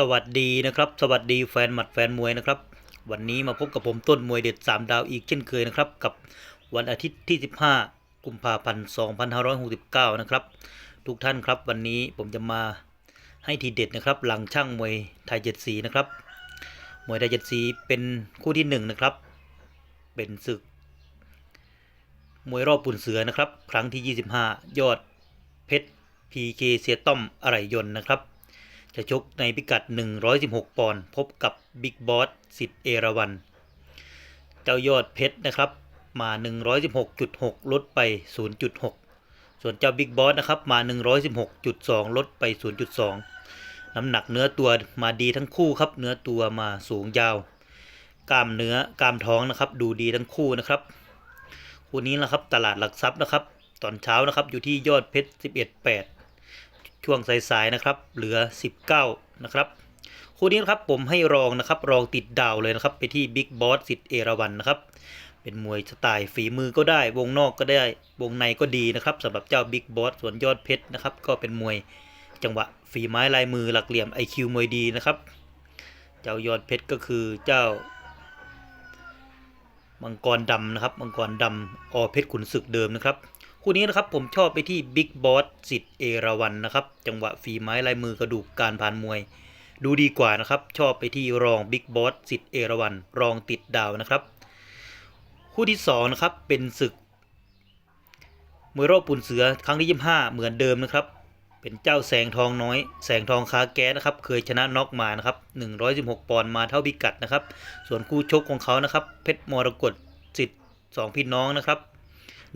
สวัสดีนะครับ สวัสดีแฟนหมัดแฟนมวยนะครับ วันนี้มาพบกับผมต้นมวยเด็ด 3 ดาวอีกเช่นเคยนะครับ กับวันอาทิตย์ที่ 15 กุมภาพันธ์2569 นะครับ ทุกท่านครับวันนี้ผมจะมาให้ทีเด็ดนะครับ หลังช่างมวยไทยเจ็ดสีนะครับ มวยไทยเจ็ดสีเป็นคู่ที่หนึ่งนะครับ เป็นศึก มวยรอบปุ่นเสือนะครับ ครั้งที่ 25 ยอดเพชรพีเคเสียต้อมอะไรยนนะครับ จะชกในพิกัด 116 ปอนด์พบกับบิ๊กบอสสิทธิ์เอราวัน เจ้ายอดเพชรนะครับ มา 116.6 ลดไป 0.6 ส่วนเจ้าบิ๊กบอสนะครับ มา 116.2 ลดไป 0.2 น้ำหนักเนื้อตัวมาดีทั้งคู่ครับ เนื้อตัวมาสูงยาว กล้ามเนื้อกล้ามท้องนะครับ ดูดีทั้งคู่นะครับ คู่นี้นะครับตลาดหลักทรัพย์นะครับ ตอนเช้านะครับอยู่ที่ยอดเพชร11.8 ช่วงสายๆนะครับเหลือ 19 นะครับคู่นี้นะครับผมให้รองนะครับรองติดดาวเลยนะครับไปที่บิ๊กบอสสิทธิ์เอราวันนะครับเป็นมวยสไตล์ฝีมือก็ได้ วงนอกก็ได้วงในก็ดีนะครับสำหรับเจ้าบิ๊กบอสส่วนยอดเพชรนะครับก็เป็นมวยจังหวะฝีไม้ลายมือหลักเหลี่ยม IQ มวยดีนะครับเจ้ายอดเพชรก็คือเจ้ามังกรดำนะครับมังกรดำอเพชรขุนศึกเดิมนะครับ คู่นี้นะครับผมชอบไปที่บิ๊กบอสสิทธิ์เอราวันนะครับ จังหวะฝีไม้ลายมือกระดูกการผ่านมวย ดูดีกว่านะครับ ชอบไปที่รองบิ๊กบอสสิทธิ์เอราวันรองติดดาวนะครับ คู่ที่สองนะครับเป็นศึกมวยรอบปุ่นเสือครั้งที่ยี่ห้าเหมือนเดิมนะครับ เป็นเจ้าแสงทองน้อย แสงทองคาแก๊สนะครับ เคยชนะน็อกมานะครับ116 ปอนด์มาเท่าพิกัดนะครับ ส่วนคู่ชกของเขานะครับ เพชรมรกตสิทธิ์สองพี่น้องนะครับ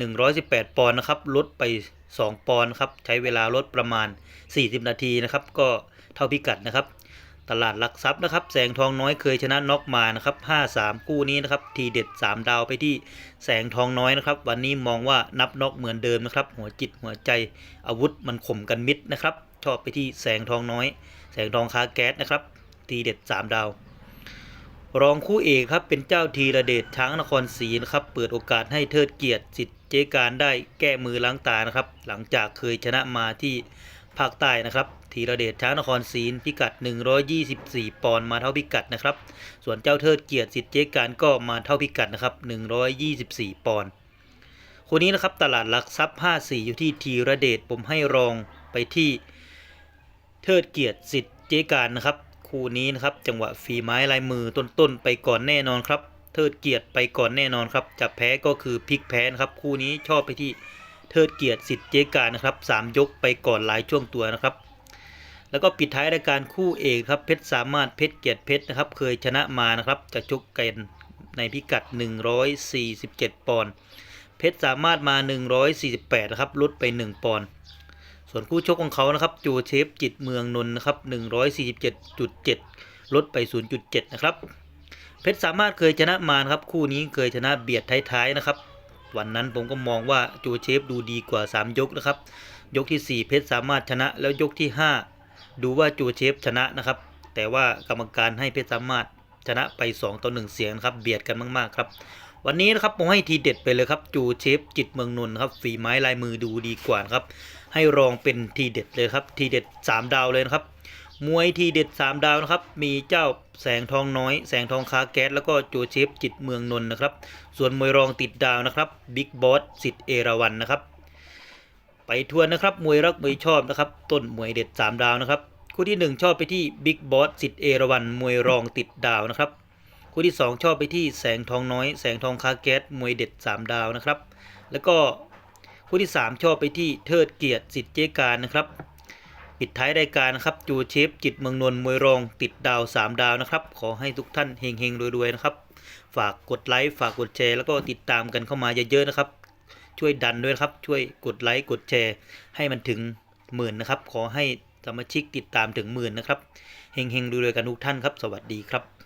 118 ปอนด์นะครับ ลดไป 2 ปอนด์ครับ ใช้เวลาลดประมาณ 40 นาทีนะครับ ก็เท่าพิกัดนะครับ ตลาดหลักทรัพย์นะครับ แสงทองน้อยเคยชนะน็อกมานะครับ 5-3 คู่นี้นะครับ ทีเด็ด 3 ดาวไปที่แสงทองน้อยนะครับ วันนี้มองว่านับน็อกเหมือนเดิมนะครับ หัวจิตหัวใจอาวุธมันข่มกันมิดนะครับ ชอบไปที่แสงทองน้อย แสงทองคาแก๊สนะครับ ทีเด็ด 3 ดาว รองคู่เอกครับเป็นเจ้าทีระเดชช้างนครศรีนะครับ เปิดโอกาสให้เทิดเกียรติสิทธิ์เจการได้แก้มือล้างตานะครับ หลังจากเคยชนะมาที่ภาคใต้นะครับ ทีระเดชช้างนครศรีพิกัด 124 ปอนด์มาเท่าพิกัดนะครับ ส่วนเจ้าเทิดเกียรติสิทธิ์เจการก็มาเท่าพิกัดนะครับ 124 ปอนด์คู่นี้นะครับตลาดหลักทรัพย์ 54 อยู่ที่ทีระเดชผมให้รองไปที่เทิดเกียรติสิทธิ์เจการนะครับ คู่นี้นะครับ จังหวะฝีไม้ลายมือต้นๆไปก่อนแน่นอนครับเทิดเกียรติไปก่อนแน่นอนครับจะแพ้ก็คือพลิกแพ้นะครับ คู่นี้ชอบไปที่เทิดเกียรติสิทธิ์เจการนะครับสามยกไปก่อนหลายช่วงตัวนะครับ แล้วก็ปิดท้ายรายการคู่เอกครับเพชรสามารถเพชรเกียรติเพชรนะครับ เคยชนะมานะครับจะชกกันในพิกัด 147 ปอนด์เพชรสามารถมา 148นะครับลดไป 1 ปอนด์ ส่วนคู่ชกของเขานะครับจูเชฟจิตเมืองนนท์นะครับ147.7 ลดไป 0.7 นะครับ เพชรสามารถเคยชนะมานครับ คู่นี้เคยชนะเบียดท้ายๆนะครับ วันนั้นผมก็มองว่าจูเชฟดูดีกว่า 3 ยกนะครับ ยกทีสี่ 4 เพชรสามารถชนะแล้วยกที่ 5 ดูว่าจูเชฟชนะนะครับ แต่ว่ากรรมการให้เพชรสามารถชนะไป 2 ต่อ 1 เสียงนะครับ เบียดกันมากๆครับ วันนี้นะครับผมให้ทีเด็ดไปเลยครับจูเชฟจิตเมืองนนท์ครับฝีไม้ลายมือดูดีกว่าครับ ให้รองเป็นทีเด็ดเลยครับทีเด็ด 3 ดาวเลยนะครับมวยทีเด็ด 3 ดาวนะครับมีเจ้าแสงทองน้อย แสงทองคาแก๊สแล้วก็จเชฟจิตเมืองนนท์นะครับส่วนมวยรองติดดาวนะครับบิ๊กบอสสิทธิ์เอราวันนะครับไปทวนนะครับมวยรักมวยชอบนะครับต้นมวยเด็ด 3 ดาวนะครับคู่ที่ 1 ชอบไปที่บิ๊กบอสสิทธิ์เอราวันมวยรองติดดาวนะครับ คู่ที่ 2 ชอบไปที่แสงทองน้อย แสงทองคาแก๊สมวยเด็ด 3 ดาวนะครับ แล้วก็คู่ที่ 3 ชอบไปที่เทิดเกียรติสิทธิ์เจการนะครับ ปิดท้ายรายการนะครับจูเชฟจิตเมืองนนท์มวยรองติดดาว 3 ดาวนะครับ ขอให้ทุกท่านเฮงๆรวยๆนะครับ ฝากกดไลค์ฝากกดแชร์แล้วก็ติดตามกันเข้ามาเยอะๆนะครับ ช่วยดันด้วยนะครับ ช่วยกดไลค์กดแชร์ ให้มันถึงหมื่นนะครับ ขอให้สมาชิกติดตามถึงหมื่นนะครับเฮงๆรวยๆกันทุกท่านครับ สวัสดีครับ